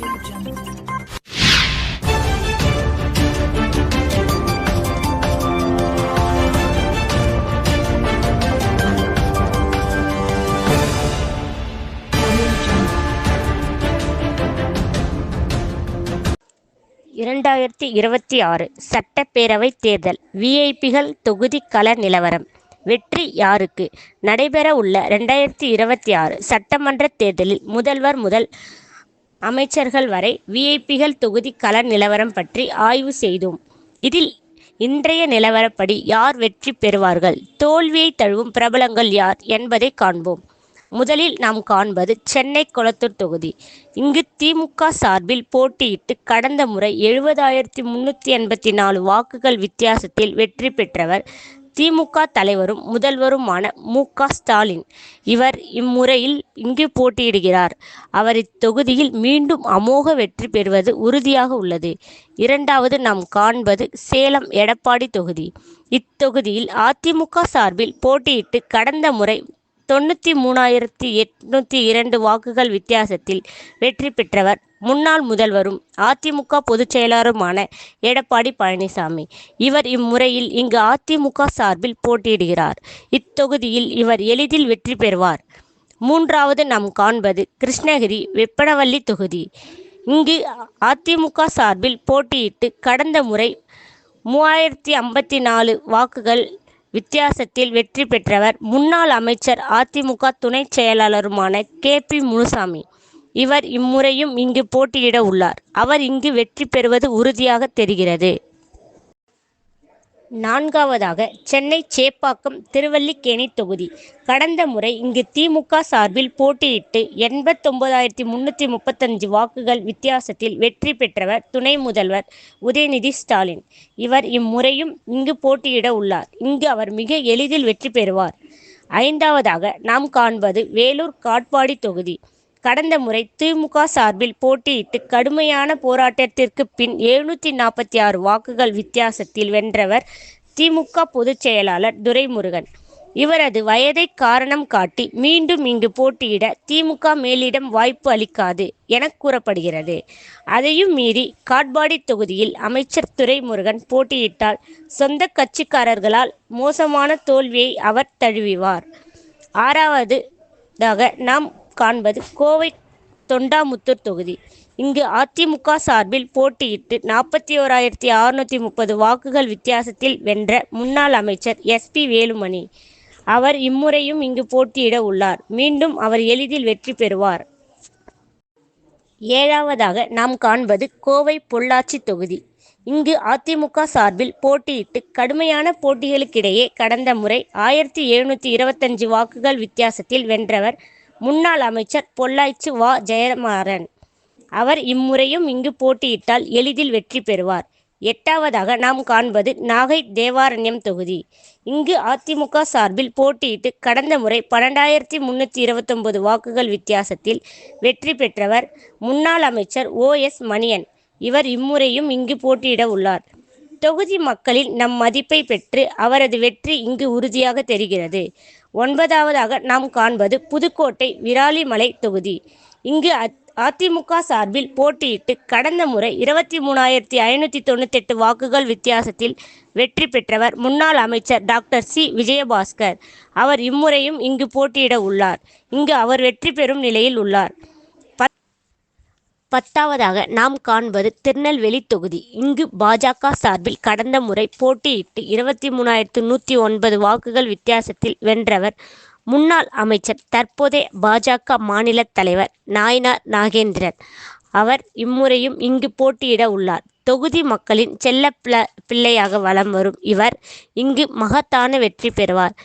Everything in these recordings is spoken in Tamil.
இரண்டாயிரத்தி இருபத்தி ஆறு சட்டப்பேரவைத் தேர்தல். விஐபிகள் தொகுதி கள நிலவரம். வெற்றி யாருக்கு? நடைபெற உள்ள ரெண்டாயிரத்தி இருபத்தி ஆறு சட்டமன்ற தேர்தலில் முதல்வர் முதல் அமைச்சர்கள் வரை விஐபிகள் தொகுதி கள நிலவரம் பற்றி ஆய்வு செய்தோம். இதில் இன்றைய நிலவரப்படி யார் வெற்றி பெறுவார்கள்? தோல்வியை தழுவும் பிரபலங்கள் யார் என்பதை காண்போம். முதலில் நாம் காண்பது சென்னை கொளத்தூர் தொகுதி. இங்கு திமுக சார்பில் போட்டியிட்டு கடந்த முறை எழுபதாயிரத்தி முன்னூற்றி எண்பத்தி நாலு வாக்குகள் வித்தியாசத்தில் வெற்றி பெற்றவர் திமுக தலைவரும் முதல்வருமான மு. க. ஸ்டாலின். இவர் இம்முறையில் இங்கு போட்டியிடுகிறார். அவர் இத்தொகுதியில் மீண்டும் அமோக வெற்றி பெறுவது உறுதியாக உள்ளது. இரண்டாவது நாம் காண்பது சேலம் எடப்பாடி தொகுதி. இத்தொகுதியில் அதிமுக சார்பில் போட்டியிட்டு கடந்த முறை தொண்ணூற்றி மூணாயிரத்தி எட்நூற்றி இரண்டு வாக்குகள் வித்தியாசத்தில் வெற்றி பெற்றவர் முன்னாள் முதல்வரும் அதிமுக பொதுச் செயலாளருமான எடப்பாடி பழனிசாமி. இவர் இம்முறையில் இங்கு அதிமுக சார்பில் போட்டியிடுகிறார். இத்தொகுதியில் இவர் எளிதில் வெற்றி பெறுவார். மூன்றாவது நாம் காண்பது கிருஷ்ணகிரி வெப்பனவல்லி தொகுதி. இங்கு அதிமுக சார்பில் போட்டியிட்டு கடந்த முறை மூவாயிரத்தி ஐம்பத்தி நாலு வாக்குகள் வித்தியாசத்தில் வெற்றி பெற்றவர் முன்னாள் அமைச்சர் அதிமுக துணை செயலாளருமான கே பி முனுசாமி. இவர் இம்முறையும் இங்கு போட்டியிட உள்ளார். அவர் இங்கு வெற்றி பெறுவது உறுதியாக தெரிகிறது. நான்காவதாக சென்னை சேப்பாக்கம் திருவல்லிக்கேணி தொகுதி. கடந்த முறை இங்கு திமுக சார்பில் போட்டியிட்டு எண்பத்தொன்பதாயிரத்தி முன்னூற்றி முப்பத்தஞ்சு வாக்குகள் வித்தியாசத்தில் வெற்றி பெற்றவர் துணை முதல்வர் உதயநிதி ஸ்டாலின். இவர் இம்முறையும் இங்கு போட்டியிட உள்ளார். இங்கு அவர் மிக எளிதில் வெற்றி பெறுவார். ஐந்தாவதாக நாம் காண்பது வேலூர் காட்பாடி தொகுதி. கடந்த முறை திமுக சார்பில் போட்டியிட்டு கடுமையான போராட்டத்திற்கு பின் எழுநூற்றி நாற்பத்தி ஆறு வாக்குகள் வித்தியாசத்தில் வென்றவர் திமுக பொதுச் செயலாளர் துரைமுருகன். இவரது வயதை காரணம் காட்டி மீண்டும் இங்கு போட்டியிட திமுக மேலிடம் வாய்ப்பு அளிக்காது என கூறப்படுகிறது. அதையும் மீறி காட்பாடி தொகுதியில் அமைச்சர் துரைமுருகன் போட்டியிட்டால் சொந்த கட்சிக்காரர்களால் மோசமான தோல்வியை அவர் தழுவிவார். ஆறாவதாக நாம் காண்பது கோவை தொண்டாமுத்தூர் தொகுதி. இங்கு அதிமுக சார்பில் போட்டியிட்டு நாற்பத்தி ஓராயிரத்தி அறுநூற்றி முப்பது வாக்குகள் வித்தியாசத்தில் வென்ற முன்னாள் அமைச்சர் எஸ்பி வேலுமணி. அவர் இம்முறையும் இங்கு போட்டியிட உள்ளார். மீண்டும் அவர் எளிதில் வெற்றி பெறுவார். ஏழாவதாக நாம் காண்பது கோவை பொள்ளாச்சி தொகுதி. இங்கு அதிமுக சார்பில் போட்டியிட்டு கடுமையான போட்டிகளுக்கிடையே கடந்த முறை ஆயிரத்தி எழுநூற்றி இருபத்தஞ்சு வாக்குகள் வித்தியாசத்தில் வென்றவர் முன்னாள் அமைச்சர் பொள்ளாச்சி வா. ஜெயமாறன். அவர் இம்முறையும் இங்கு போட்டியிட்டால் எளிதில் வெற்றி பெறுவார். எட்டாவதாக நாம் காண்பது நாகை தேவாரண்யம் தொகுதி. இங்கு அதிமுக சார்பில் போட்டியிட்டு கடந்த முறை பன்னெண்டாயிரத்தி முன்னூற்றி இருபத்தொன்பது வாக்குகள் வித்தியாசத்தில் வெற்றி பெற்றவர் முன்னாள் அமைச்சர் ஓ. எஸ். மணியன். இவர் இம்முறையும் இங்கு போட்டியிட உள்ளார். தொகுதி மக்களில் நம் மதிப்பை பெற்று அவரது வெற்றி இங்கு உறுதியாக தெரிகிறது. ஒன்பதாவதாக நாம் காண்பது புதுக்கோட்டை விராலிமலை தொகுதி. இங்கு அதிமுக சார்பில் போட்டியிட்டு கடந்த முறை இருபத்தி மூணாயிரத்தி ஐநூற்றி தொண்ணூத்தெட்டு வாக்குகள் வித்தியாசத்தில் வெற்றி பெற்றவர் முன்னாள் அமைச்சர் டாக்டர் சி. விஜயபாஸ்கர். அவர் இம்முறையும் இங்கு போட்டியிட உள்ளார். இங்கு அவர் வெற்றி பெறும் நிலையில் உள்ளார். பத்தாவதாக நாம் காண்பது திருநெல்வேலி தொகுதி. இங்கு பாஜக சார்பில் கடந்த முறை போட்டியிட்டு இருபத்தி மூணாயிரத்து நூற்றி ஒன்பது வாக்குகள் வித்தியாசத்தில் வென்றவர் முன்னாள் அமைச்சர் தற்போதைய பாஜக மாநில தலைவர் நாயனார் நாகேந்திரன். அவர் இம்முறையும் இங்கு போட்டியிட உள்ளார். தொகுதி மக்களின் செல்ல பிள்ளையாக வலம் வரும் இவர் இங்கு மகத்தான வெற்றி பெறுவார்.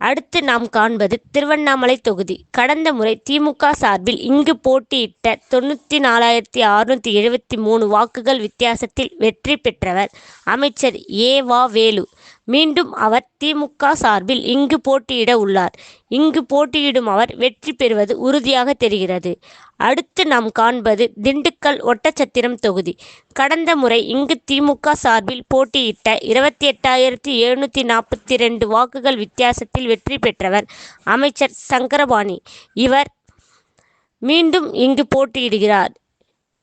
அடுத்து நாம் காண்பது திருவண்ணாமலை தொகுதி. கடந்த முறை திமுக சார்பில் இங்கு போட்டியிட்ட தொண்ணூற்றி நாலாயிரத்தி அறுநூற்றி எழுபத்தி மூணு வாக்குகள் வித்தியாசத்தில் வெற்றி பெற்றவர் அமைச்சர் ஏ வா வேலு மீண்டும் அவர் திமுக சார்பில் இங்கு போட்டியிட உள்ளார். இங்கு போட்டியிடும் அவர் வெற்றி பெறுவது உறுதியாக தெரிகிறது. அடுத்து நாம் காண்பது திண்டுக்கல் ஒட்டச்சத்திரம் தொகுதி. கடந்த முறை இங்கு திமுக சார்பில் போட்டியிட்ட இருபத்தி எட்டாயிரத்தி எழுநூற்றி நாற்பத்தி ரெண்டு வாக்குகள் வித்தியாசத்தில் வெற்றி பெற்றவர் அமைச்சர் சங்கரபாணி. இவர் மீண்டும் இங்கு போட்டியிடுகிறார்.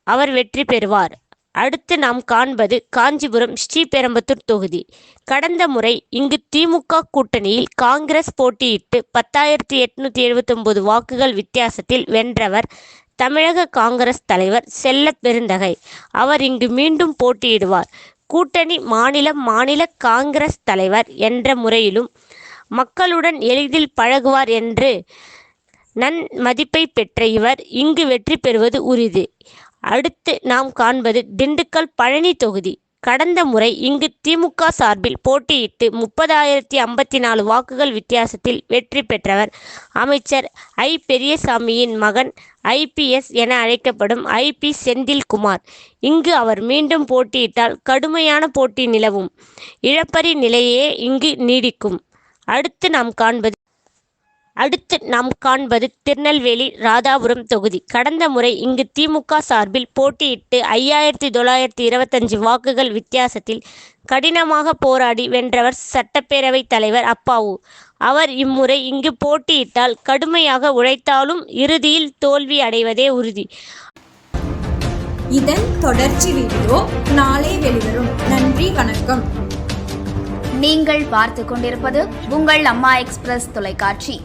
அவர் வெற்றி பெறுவார். அடுத்து நாம் காண்பது காஞ்சிபுரம் ஸ்ரீபெரும்புத்தூர் தொகுதி. கடந்த முறை இங்கு திமுக கூட்டணியில் காங்கிரஸ் போட்டியிட்டு பத்தாயிரத்தி எட்நூத்தி எழுபத்தொன்பது வாக்குகள் வித்தியாசத்தில் வென்றவர் தமிழக காங்கிரஸ் தலைவர் செல்ல பெருந்தகை. அவர் இங்கு மீண்டும் போட்டியிடுவார். கூட்டணி மாநிலம் மாநில காங்கிரஸ் தலைவர் என்ற முறையிலும் மக்களுடன் எளிதில் பழகுவார் என்று நன் மதிப்பை பெற்ற இவர் இங்கு வெற்றி பெறுவது உறுதி. அடுத்து நாம் காண்பது திண்டுக்கல் பழனி தொகுதி. கடந்த முறை இங்கு திமுக சார்பில் போட்டியிட்டு முப்பதாயிரத்தி ஐம்பத்தி நாலு வாக்குகள் வித்தியாசத்தில் வெற்றி பெற்றவர் அமைச்சர் ஐ. பெரியசாமியின் மகன் ஐபிஎஸ் என அழைக்கப்படும் ஐபி செந்தில்குமார். இங்கு அவர் மீண்டும் போட்டியிட்டால் கடுமையான போட்டி நிலவும். இழப்பறி நிலையே இங்கு நீடிக்கும். அடுத்து நாம் காண்பது அடுத்து நாம் காண்பது திருநெல்வேலி ராதாபுரம் தொகுதி. கடந்த முறை இங்கு திமுக சார்பில் போட்டியிட்டு ஐயாயிரத்தி தொள்ளாயிரத்தி இருபத்தஞ்சு வாக்குகள் வித்தியாசத்தில் கடினமாக போராடி வென்றவர் சட்டப்பேரவைத் தலைவர் அப்பாவு. அவர் இம்முறை இங்கு போட்டியிட்டால் கடுமையாக உழைத்தாலும் இறுதியில் தோல்வி அடைவதே உறுதி. இதன் தொடர்ச்சி வீடியோ நாளை வெளிவரும். நன்றி வணக்கம். நீங்கள் பார்த்து கொண்டிருப்பது உங்கள் அம்மா எக்ஸ்பிரஸ் தொலைக்காட்சி.